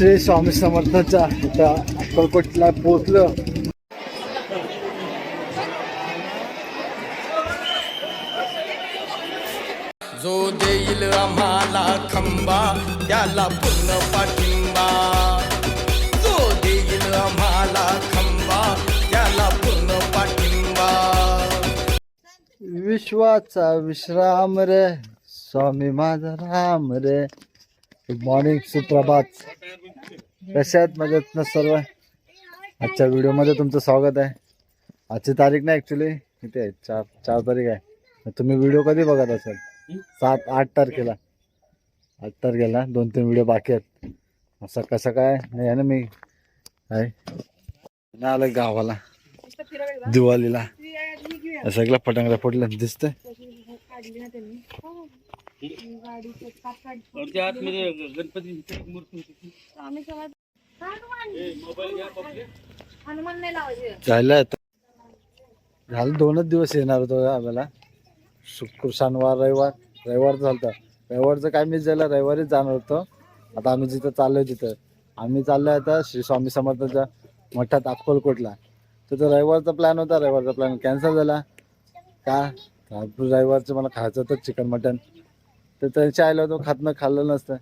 श्री स्वामी समर्थाच्या इथं अक्कलकोटला पोहोचलो. जो देईल आम्हाला खंबा त्याला पूर्ण पाठिंबा. जो देईल आम्हाला खंबा त्याला पूर्ण पाठिंबा. विश्वाचा विश्राम रे स्वामी माझा राम रे. गुड मॉर्निंग सुप्रभात. कशा आहेत मजेत ना सर्व? आजच्या व्हिडिओमध्ये तुमचं स्वागत आहे. आजची तारीख नाही ॲक्च्युली किती आहे? चार चार तारीख आहे. तुम्ही व्हिडिओ कधी बघत असाल? सात आठ तारखेला. आठ तारखेला. दोन तीन व्हिडिओ बाकी आहेत. असं कसं काय? नाही आहे ना मी. आहे. नाही आलं गावाला. दिवाळीला. सगळ्या पटांगल्या पडल्या दिसतंय. वरच्या हनुमान नाही लावायचे. झालं झालं दोनच दिवस येणार होतो आम्हाला. शुक्र शनिवार रविवार. रविवार झालं रविवारचं काय मिस झालं? रविवारीच जाणार होतो. आता आम्ही जिथं चाललोय तिथं. आम्ही चाललोय आता श्री स्वामी समर्थाच्या मठात अक्कलकोटला. तिथं रविवारचा प्लॅन होता. रविवारचा प्लॅन कॅन्सल झाला. का? का रविवारचं मला खायचं होतं चिकन मटन तर त्यांच्या आलं होतं खातनं खाल्लं नसतं.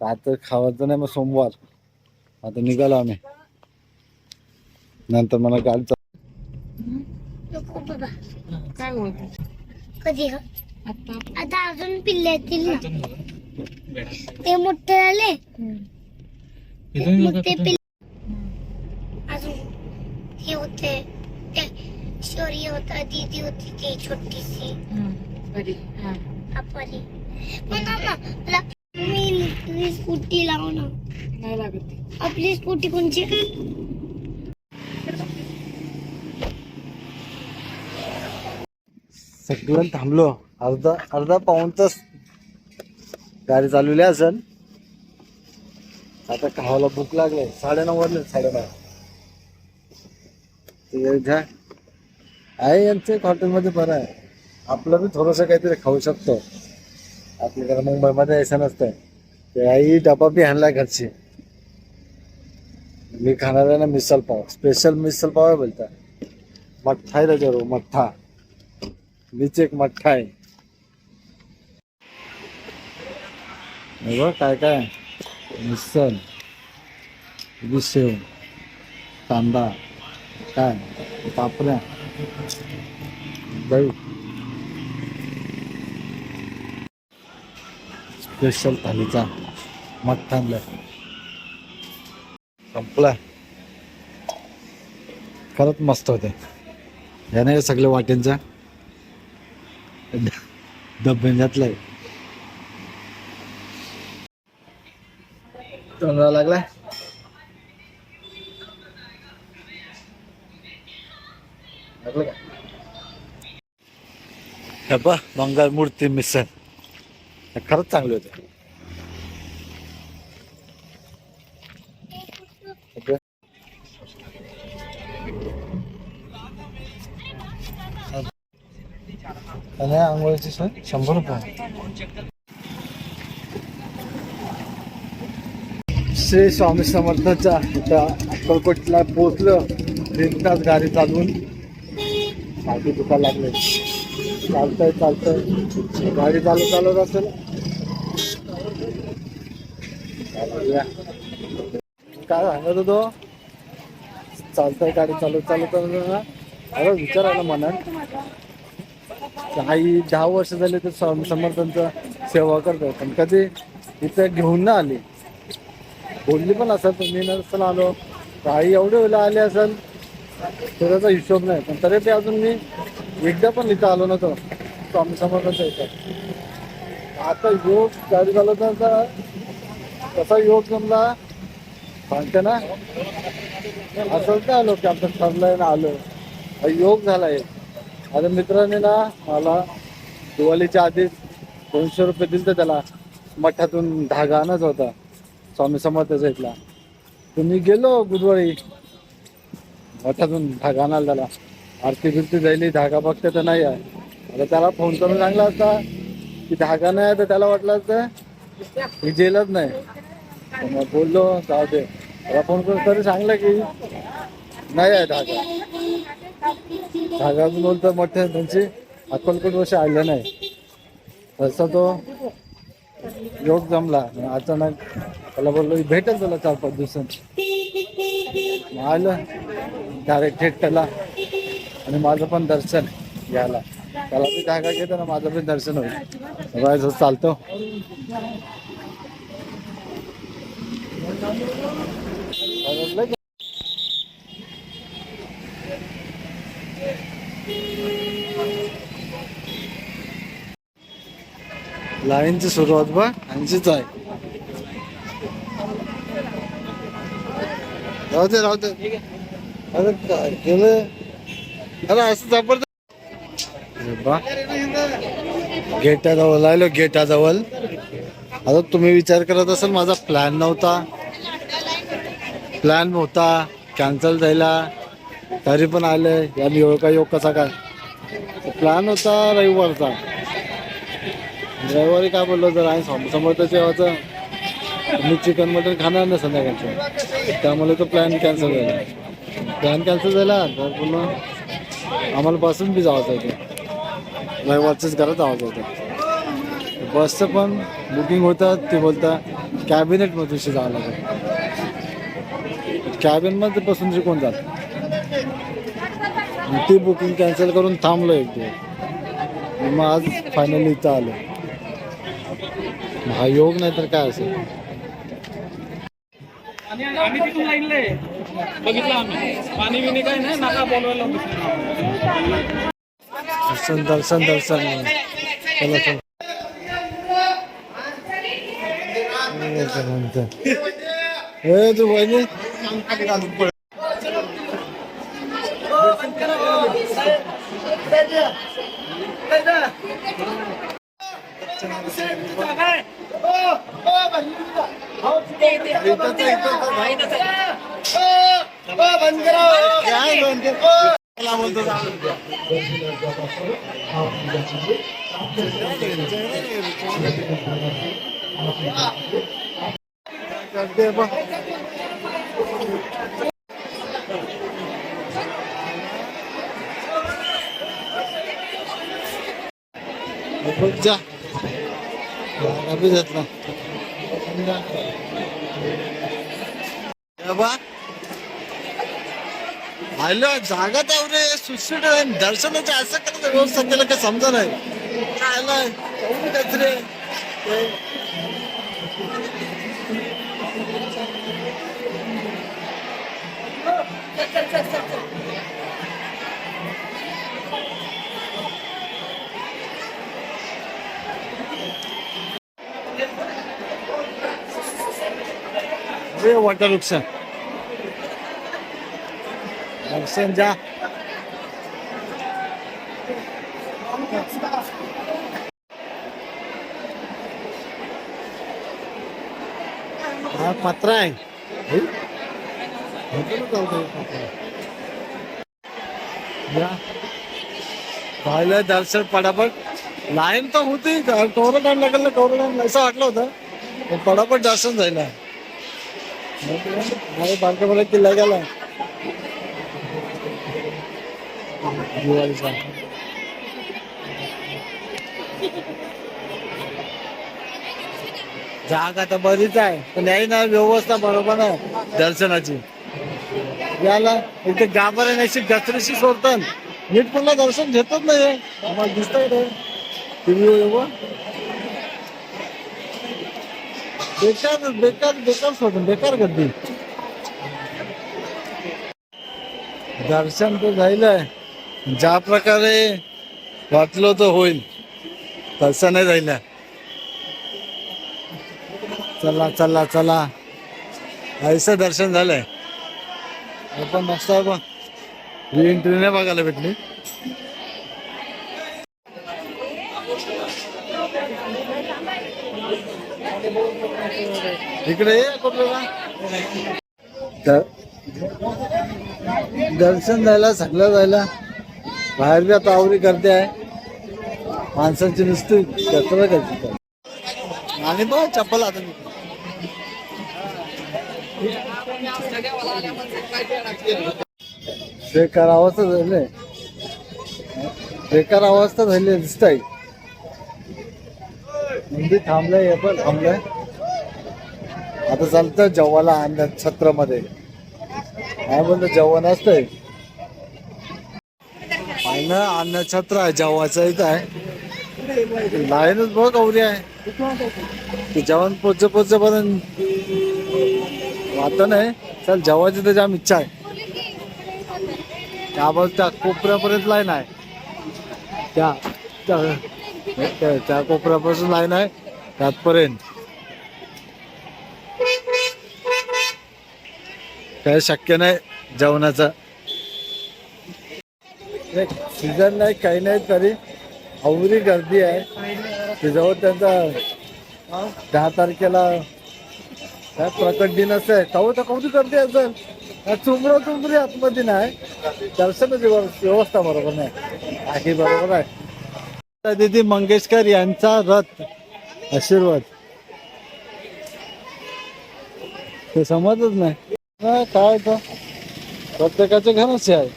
तर आता खावायचं नाही मग सोमवार. आता निघालो आम्ही. नंतर मला गाडी चाल- काय बोलतो कधी ग? आता आता अजून पिल्ले येतील ना. ते मोठे झाले. मोठे पिल्ले अजून हे होते. ते शौर्य होता दीदी होती ती छोटीशी. हा. आपली म्हणा ना मला मी तुझी स्कूटी लाव ना नाही लागत ती. आपली स्कूटी कोणची? सगळं थांबलो. अर्धा अर्धा पाऊण तास गाडी चालवली असेल आता खावायला भूक लागले. साडेनऊ वाजले साडेनऊ. ते घ्या आहे यांचं हॉटेलमध्ये बरं आहे. आपलं बी थोडंसं काहीतरी खाऊ शकतो. आपल्याकडे मुंबईमध्ये यायचं नसतं ते आई डबा बी आणलाय घरची. मी खाणार आहे ना मिसल पाव. स्पेशल मिसल पाव आहे बोलता. मठ्ठा आहे त्याच्यावर मठ्ठा. मीच एक मठ्ठा आहे बघ काय काय. मिसल शेव कांदा. काय? पापड्या. दही स्पेशल थालीचा. मठ्ठा आणलाय संपला खरंच मस्त होते. याने सगळ्या वाट्यांचा डब्यांच्यातलं आहे तोंडाला लागलाय? लागलं का? हे बंगाल मूर्ती मिसळ खरंच चांगले होते. आणि आंघोळीची सोय शंभर रुपये. श्री स्वामी समर्थाच्या इथं अक्कलकोटला पोहोचलो. तीन तास गाडी चालवून. पाठी दुखा लागले. चालतंय चालतंय. गाडी चालू चालत असेल. काय सांगत होतो? चालतंय गाडी चालू चालू चालू अरे विचार आला मनात. आई दहा वर्ष झाले तर स्वामी सेवा करतो पण कधी इथं घेऊन ना आली. बोलली पण असेल पण मी नसताना आलो. तर आई एवढे वेळेला आले असेल तर त्याचा हिशोब नाही पण तरी ते अजून मी एकदा पण इथं आलो नव्हतो स्वामी समर्थांच्या इथं. आता योग चालू झाला तर कसा योग जमला. सांगते ना. असं काय आलो की आपलं ठरलंय ना आलो? योग झालाय. माझ्या मित्राने ना मला दिवाळीच्या आधीच दोनशे रुपये दिले त्याला. मठातून धागा आणायचा होता. स्वामी समर्थाचा इथला. तुम्ही गेलो बुधवारी मठातून धागा आणाल त्याला. आरती बिरती जायली धागा बघते तर नाही आहे. आता त्याला फोन करून सांगला असता की धागा नाही आहे तर त्याला वाटलं असतं की जेलच नाही. मग बोललो जाऊ दे. त्याला फोन करून तरी सांगलं की नाही आहे धागा. धागा अजून तर मोठे त्यांची. अक्कलकोट वर्ष आले नाही. तसा तो योग जमला. अचानक त्याला बोललो भेटेल तुला चार पाच दिवसांत. आलं. डायरेक्ट थेट त्याला आणि माझं पण दर्शन घ्यायला. त्याला बी जागा घेतो ना माझं पण दर्शन होईल. बघायचं चालतो. लाईनची सुरुवात बघ ऐंशीच आहे. राहू दे राहू दे. अरे काय केलं? अरे असं जबरदस्त गेटाजवळ आलो गेटाजवळ आता तुम्ही विचार करत असाल माझा प्लॅन नव्हता. प्लॅन होता कॅन्सल झाला. तरी पण आले या योग योग कसा काय? प्लॅन होता रविवारचा. रविवारी काय बोललो जर आहे सम- समोरच्या जेवायचं. मी चिकन मटन खाणार नाही संध्याकाळचं. त्यामुळे तो प्लॅन कॅन्सल झाला. प्लॅन कॅन्सल झाला तर पुन्हा आम्हाला बसून बी जावंच होतं रविवारचंच घरात जायचं होतं बसचं पण बुकिंग होतं ते बोलता कॅबिनेटमधून जावं लागेल. कॅबिनमध्ये बसून कोण जात. ती बुकिंग कॅन्सल करून थांबलो एक दिवस. मग आज फायनली इथं आलो. हा योग नाही तर काय असेल? आणि आम्ही तिथून लाईनला आहे. बघितलं आम्ही. पाणी बिणी काय नाही नाका बोलवायला दर्शन दर्शन दर्शन चला चला? ए तू बहिणी काय म्हणते? मला बोलतो जा. करते बघ जागा तर रे सुटसुट आहे दर्शनाचं असं करत व्यवस्था त्याला काय समजा नाही? काय आलंय रे कचरे ते वॉटर वृक्ष दर्शन जा. हा पत्र आहे. हे? पाहिलं दर्शन पडापट. लाईन तर होती. कवरं टाइम लागेल ना कवरं टाइम असं वाटलं होतं. पण पडापट दर्शन जायला अरे बारका मला किल्ला गेला दिवाळीचा जागा तर बरीच आहे पण याही ना व्यवस्था बरोबर आहे दर्शनाची. याला इथे गाभारे नाही गचरीशी सोडतात. नीट पुन्हा दर्शन घेतच नाही आम्हाला दिसतंय टीव्ही बेकार बेकार बेकार सोडून बेकार गर्दी. दर्शन तर झालंय. ज्या प्रकारे वाटलो तर होईल. तसं नाही राहिलं चला चला चला. ऐसं दर्शन झालंय. आपण मस्त आहे पण ही एंट्री नाही बघायला भेटली. इकडे ये दर्शन जायला सगळं जायला. बाहेर बी आता आवरी करते आहे. माणसांची नुसती कचरा करते आणि बघ चप्पल आता बेकार अवस्था झाले. बेकार अवस्था झाली दिसत आहे मंदिर थांबलंय हे पण थांबलंय. आता चालतं जेव्हाला आणलं छत्रामध्ये. काय बोलतो जेवण असतंय? अन्न अन्न छत्र आहे जेवायचं इथं आहे. लाईनच बघ गौरी आहे. ते जेवण पोच पोचपर्यंत वाटत नाही. चल जेवायची तर आम्ही इच्छा आहे. त्याबद्दल त्या कोपऱ्यापर्यंत लाईन आहे. त्या- त्या- त्या कोपऱ्यापासून लाईन आहे त्यातपर्यंत. काय शक्य नाही जेवणाचं. सीझन नाही काही नाही तरी अवरी गर्दी आहे. त्याच्यावर त्यांचा दहा तारखेला काय प्रकट दिन असं आहे. तेव्हा तर कवडी गर्दी असेल. चुमरा चुमरी आतमध्ये नाही. दर्शनाची व्यव- व्यवस्था बरोबर नाही. बाकी बरोबर आहे. दिदी मंगेशकर यांचा रथ आशीर्वाद. ते समजच नाही. नाही काय तर. प्रत्येकाच्या घरच आहे.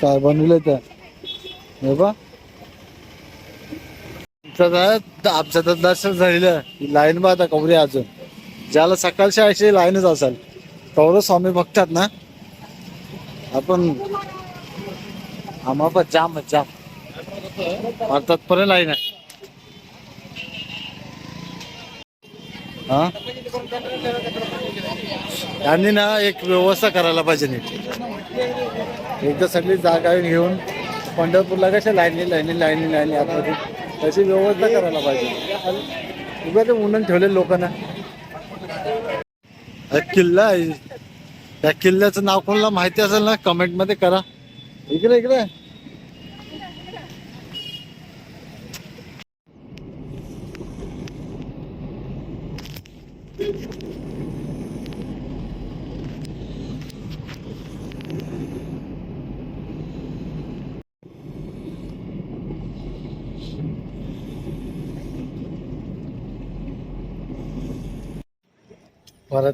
काय बनवलं त्या? हे बा आमचं तर दर्शन झालेलं लाईन बा आता कवरी अजून. ज्याला सकाळच्या अशी लाईनच असेल तेवढं स्वामी बघतात ना. आपण आम्हा पण जाम जाम. भारतात पर्यंत लाईन आहे. हा? त्यांनी ना एक व्यवस्था करायला पाहिजे नीट. एकदा सगळी जागा घेऊन पंढरपूरला कशा लाईनी लाईनी लाईनी लाईनी आतमध्ये तशी व्यवस्था करायला पाहिजे. उभ्या ते उन्हान ठेवले लोकांना. किल्ला आहे. त्या किल्ल्याचं नाव कोणाला माहिती असेल ना कमेंटमध्ये करा. इकडे इकडे.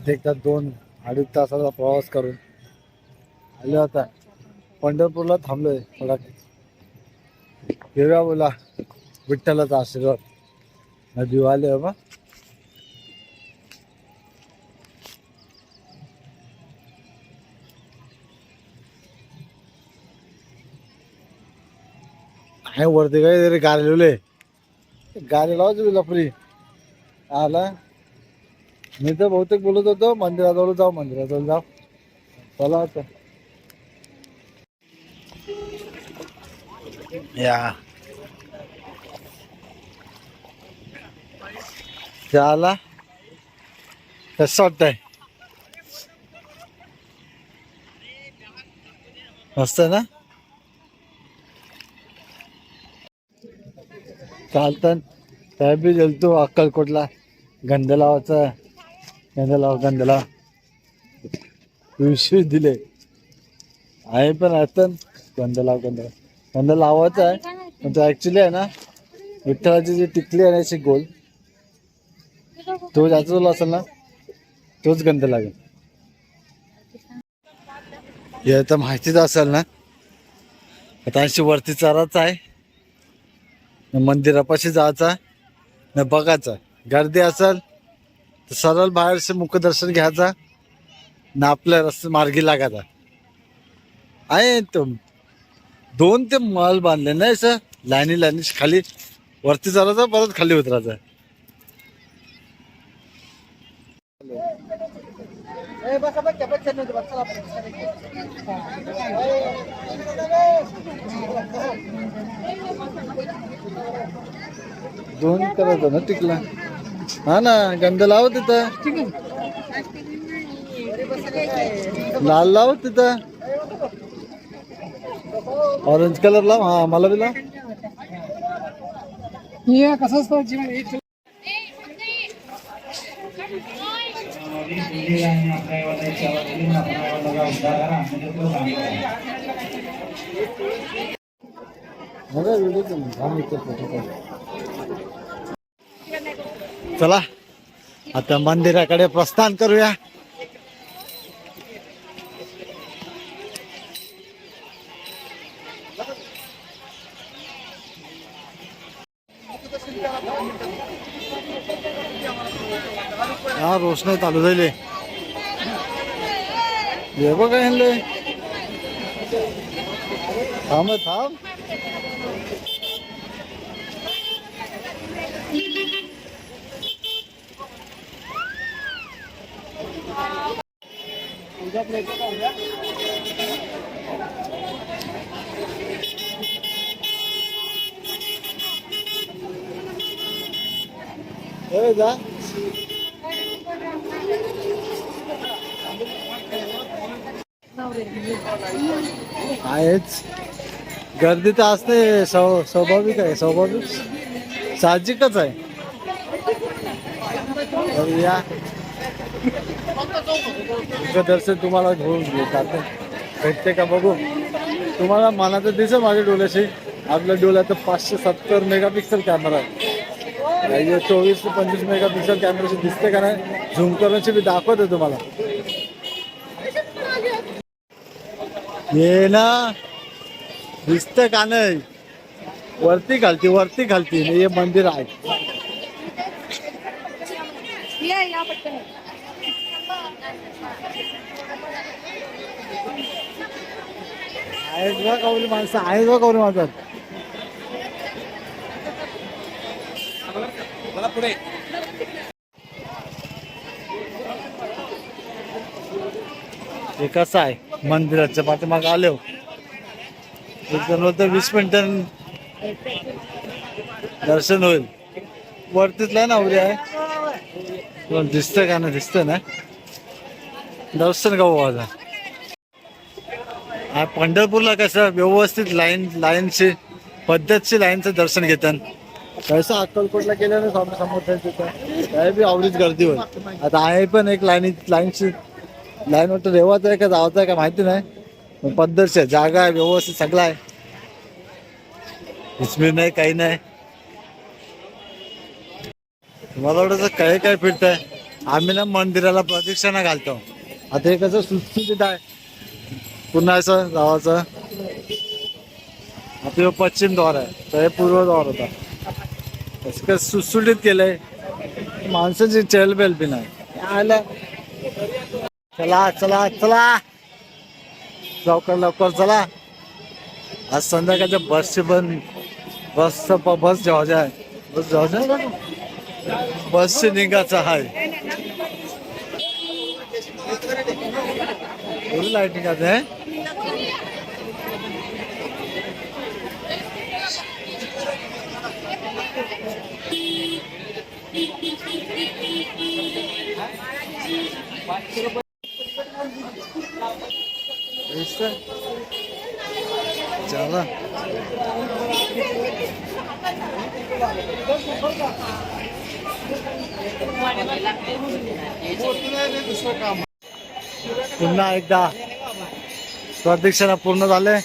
परत एकदा दोन अडीच तासाचा प्रवास करून आलो आता. पंढरपूरला थांबलोय थोडा हिरव्या बोला विठ्ठलाचा आशीर्वाद. नदी आले बाबा हो आहे वरती काय तरी गाडी लिवले. गाडी लावायची तुला फ्री आला. मी तर बहुतेक बोलत होतो मंदिराजवळ जाऊ मंदिराजवळ जाऊ. चला आता. या. झाला कसं वाटतंय? मस्त ना? चालतं त्या बी गेलतो अक्कलकोटला गंध लावायचा कांद्याला लाव गंध दिले आहे पण आता कांदा लाव कांदा कांदा लावायचा आहे पण तो ऍक्च्युली आहे ना विठ्ठलाची जी टिकली आहे ना अशी गोल तो ज्याचा असेल ना तोच गंध लागेल हे तर माहितीच असेल ना आता अशी वरती चराच आहे मंदिरापाशी जायचा न बघायचा गर्दी असेल तर सरळ बाहेरचे मुखदर्शन घ्यायचा न आपल्या रस्ते मार्गी लागायचा आहे तो. दोन ते माल बांधले. नाही सर लाईनी लाईनी खाली. वरती चरायचा परत खाली उतरायचा दोन करायचं ना टिकला. हा ना गंध लाव तिथं. लाल लाव तिथं. ऑरेंज कलर लाव. हा मला बी लाव. कसं असतं जीवन? व्हिडिओ चला. आता मंदिराकडे प्रस्थान करूया. हा रोषणाई चालू झाली. हे बघा थांब थांब. जा आहेच. गर्दी तर असते स्व- स्वाभाविक आहे स्वाभाविक. साहजिकच आहे. या तुमचं दर्शन तुम्हाला घेऊन घेतात भेटते का बघू? तुम्हाला मनात दिसेल माझ्या डोळ्याशी. आपल्या डोळ्यात पाचशे सत्तर मेगापिक्सल कॅमेरा आहे. चोवीस ते पंचवीस मेगापिक्सल कॅमेराशी दिसते का नाही? झूम करण्याची मी दाखवतो तुम्हाला. ये ना. दिसत का नाही? वरती घालती वरती घालती हे मंदिर आहे. आहेत बा कवली माणसं आहेत बा कवली माणसं. मला पुढे. हे कसं आहे? मंदिराच्या पाठीमाग आलो. होतं वीस मिनिटं दर्शन होईल. वरतीतला ना उद्या आहे. तुला दिसतंय का ना दिसतंय ना? दर्शन का आता पंढरपूरला कसं व्यवस्थित लाईन लाईनशी पद्धतशी लाईनचं दर्शन घेतात. कसं अक्कलकोटला केलं स्वामी समोर तिथं काय बी आवडीच गर्दी होईल आता आहे पण एक लाईन लाईनची लाईन वाटतं रेवाचं आहे का जावाचं आहे का माहिती नाही. पद्धतशी जागा आहे व्यवस्थित सगळं आहे. इसमी नाही काही नाही. मला वाटतं काय काय फिरतंय? आहे आम्ही ना मंदिराला प्रदक्षिणा घालतो. आता हे कसं सुटसुटीत आहे. पुन्हा असं गावाचं. आता हे पश्चिम द्वार आहे. तर हे पूर्व द्वार होता. असं कसं सुटसुटीत केलंय. माणसाची चेलबेल बी नाही. आलं चला चला चला. लवकर लवकर चला. आज संध्याकाळच्या बसचे पण बसचं बस जेव्हा आहे. बस जेव्हा बसचे निघायचं आहे. एवढी लाइट निघायचं आहे दिसतंय? चला पुन्हा एकदा प्रदक्षिणा पूर्ण झाले.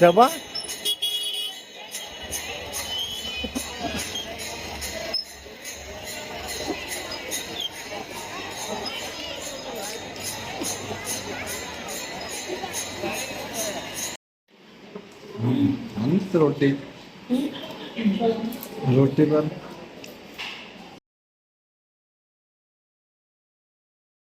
तेव्हा रोटी? रोटी पण?